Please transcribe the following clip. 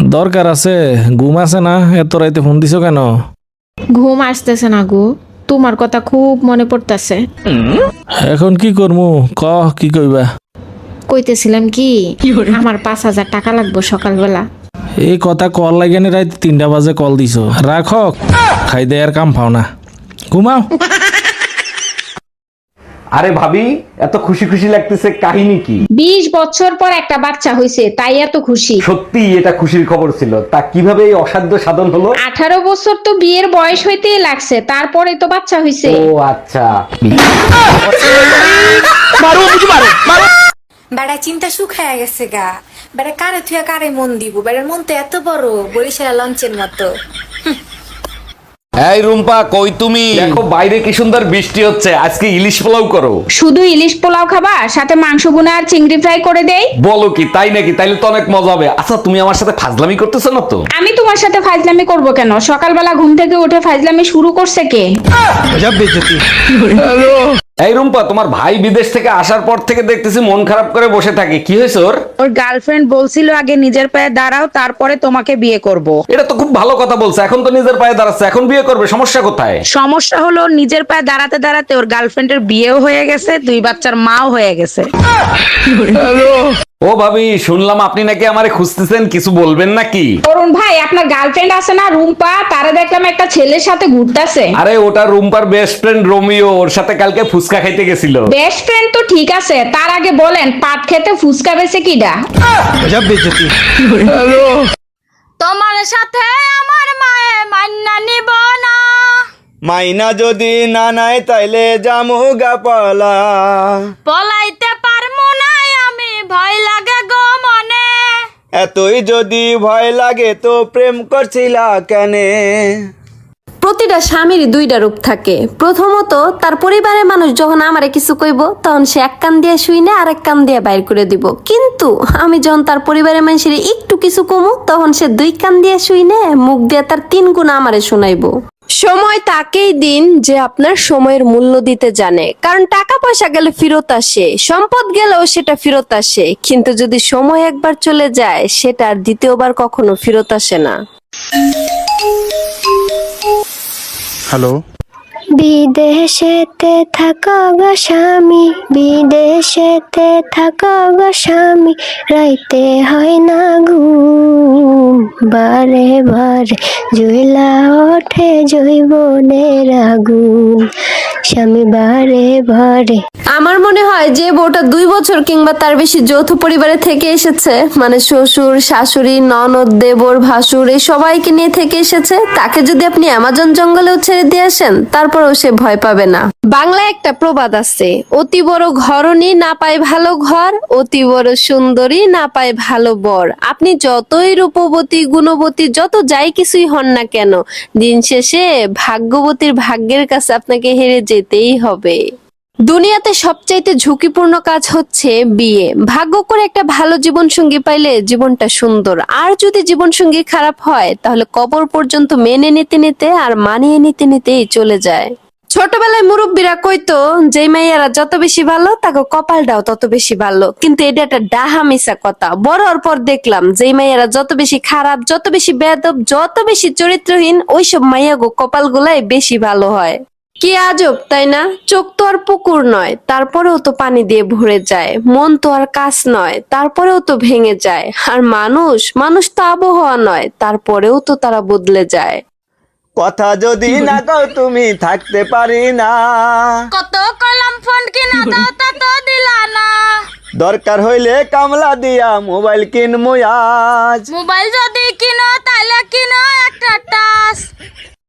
দরকার আছে ঘুম আছে না? এত রাইতে ফোন দিছো কেন? ঘুম আসতেছে না গো। তোমার কথা খুব মনে পড়তেছে। এখন কি করমু? ক কি কইবা? কইতেছিলাম কি আমার পাঁচ হাজার টাকা লাগবে সকালবেলা। এই কথা কল লাগে না রাইতে তিনটা বাজে কল দিছো। রাখ খাই দে আর কাম পাও না। ঘুমাও। আরে ভাবি এত খুশি খুশি লাগতেছে কাহিনী কি? বিশ বছর পর একটা বাচ্চা হয়েছে তাই এত খুশি। সত্যি এটা খুশির খবর ছিল। তা কীভাবে এই অসাধ্য সাধন হলো? আঠারো বছর তো বিয়ের বয়স হইতেই লাগছে তারপরে তো বাচ্চা হয়েছে ও আচ্ছা। বেড়া চিন্তা সুখ হয়ে গেছে গা। বেড়া কারে থুয়া কারে মন দিব? বেড়ার মন তো এত বড় বরিশালা লঞ্চের মতো। এই রুম্পা কই তুমি? দেখো বাইরে কি সুন্দর বৃষ্টি হচ্ছে। আজকে ইলিশ পোলাও করো। শুধু ইলিশ পোলাও খাবা সাথে মাংস গুনা আর চিংড়ি ফ্রাই করে দেই। বলো কি তাই নাকি? তাইলে তো অনেক মজা হবে। আচ্ছা তুমি আমার সাথে ফাজলামি করতেছো না তো? আমি তোমার সাথে ফাজলামি করব কেন? সকালবেলা ঘুম থেকে উঠে ফাজলামি শুরু করছে কে? এই রুম্পা তোমার ভাই বিদেশ থেকে আসার পর থেকে দেখতেছি মন খারাপ করে বসে থাকে। কি হয়েছে ওর? ওর গার্লফ্রেন্ড বলছিল আগে নিজের পায়ে দাঁড়াও তারপরে তোমাকে বিয়ে করব। এটা তো খুব ভালো কথা বলছে এখন তো নিজের পায়ে দাঁড়াচ্ছে এখন বিয়ে করবে সমস্যা কোথায়? সমস্যা হলো নিজের পায়ে দাঁড়াতে দাঁড়াতে ওর গার্লফ্রেন্ডের বিয়েও হয়ে গেছে দুই বাচ্চার মাও হয়ে গেছে। ও ভাবি শুনলাম আপনি নাকি আমারে খুঁজতেছেন কিছু বলবেন নাকি? অরুণ ভাই আপনার গার্লফ্রেন্ড আছে না রুম্পা? তারা দেখলাম একটা ছেলের সাথে ঘুরতেছে। আরে ওটা রুম্পার বেস্ট ফ্রেন্ড রোমিও ওর সাথে কালকে ফুচকা খাইতে গেছিল। বেস্ট ফ্রেন্ড তো ঠিক আছে তার আগে বলেন পাট খেতে ফুসকা বেছে কিডা? তোমার সাথে আমার মায়ে মান্না নিব না। মাইনা যদি না নাই তাইলে জামু গাপালা পলাইতে এতই যদি ভয় লাগে তো প্রেম করছিলা কেনে? প্রতিটা স্বামীর দুইটা রূপ থাকে। প্রথমত, তার পরিবারের মানুষ যখন আমারে কিছু কইব, তখন সে এক কান দিয়ে শুই না আর এক কান দিয়ে বাইর করে দিব। কিন্তু, আমি যখন তার পরিবারের মানুষের একটু কিছু কমু, তখন সে দুই কান দিয়ে শুই না, মুখ দিয়ে তার তিন গুণ আমারে শোনাইবো। সময় তাকেই দিন যে আপনার সময়ের মূল্য দিতে জানে। কারণ টাকা পয়সা গেলে ফেরত আসে, সম্পদ গেলেও সেটা ফেরত আসে। কিন্তু যদি সময় একবার চলে যায়, সেটা আর দ্বিতীয়বার কখনো ফেরত আসে না। হ্যালো বিদেশেতে থাক গো স্বামী, বিদেশেতে থাক গো স্বামী, রাইতে হয় না ঘুম। বারে বারে জুইলা ওঠে জৈবনের আগুন। স্বামী বারে বারে। আমার মনে হয় যে বউটা দুই বছর কিংবা তার বেশি যৌথ পরিবারে থেকে এসেছে মানে শ্বশুর শাশুড়ি ননদ দেবর ভাসুর এই সবাইকে নিয়ে থেকে এসেছে তাকে যদি আপনি অ্যামাজন জঙ্গলেও ছেড়ে দিয়ে আসেন তারপরেও সে ভয় পাবে না। বাংলায় একটা প্রবাদ আছে অতি বড় ঘরণী না পায় ভালো ঘর অতি বড় সুন্দরী না পায় ভালো বর। আপনি যতই রূপবতী গুণবতী যত যাই কিছুই হন না কেন দিন শেষে ভাগ্যবতীর ভাগ্যের কাছে আপনাকে হেরে যেতেই হবে। দুনিয়াতে সবচাইতে ঝুঁকিপূর্ণ কাজ হচ্ছে বিয়ে। ভাগ্য করে একটা ভালো জীবন সঙ্গী পাইলে জীবনটা সুন্দর। আর যদি জীবন সঙ্গী খারাপ হয়, তাহলে কবর পর্যন্ত মেনে নিতে নিতে আর মানিয়ে নিতে নিতেই চলে যায়। ছোটবেলায় মুরব্বীরা কইতো যে মাইয়ারা যত বেশি ভালো, তাকে কপালটাও তত বেশি ভালো। কিন্তু এটা একটা ডাহা মিশা কথা। বড় পর দেখলাম যে মাইয়ারা যত বেশি খারাপ, যত বেশি বেদব যত বেশি চরিত্রহীন, ওইসব মাইয়া গো কপাল গুলাই বেশি ভালো হয়। কি আজব তাই না? চোখ তো আর পুকুর নয় তারপরেও তো পানি দিয়ে ভরে যায়। মন তো আর কাজ নয় তারপরেও তো ভেঙে যায়। আর মানুষ মানুষ তো আবহাওয়া নয় তারপরেও তো তারা বদলে যায়। কথা যদি না কও তুমি থাকতে পারি না। কত কলম ফোন কিনা দাও তা তো দিলা না। দরকার হইলে কামলা দিয়া মোবাইল কিনমু আজ। মোবাইল যদি কিনো তাহলে কিনো একটা টাচ।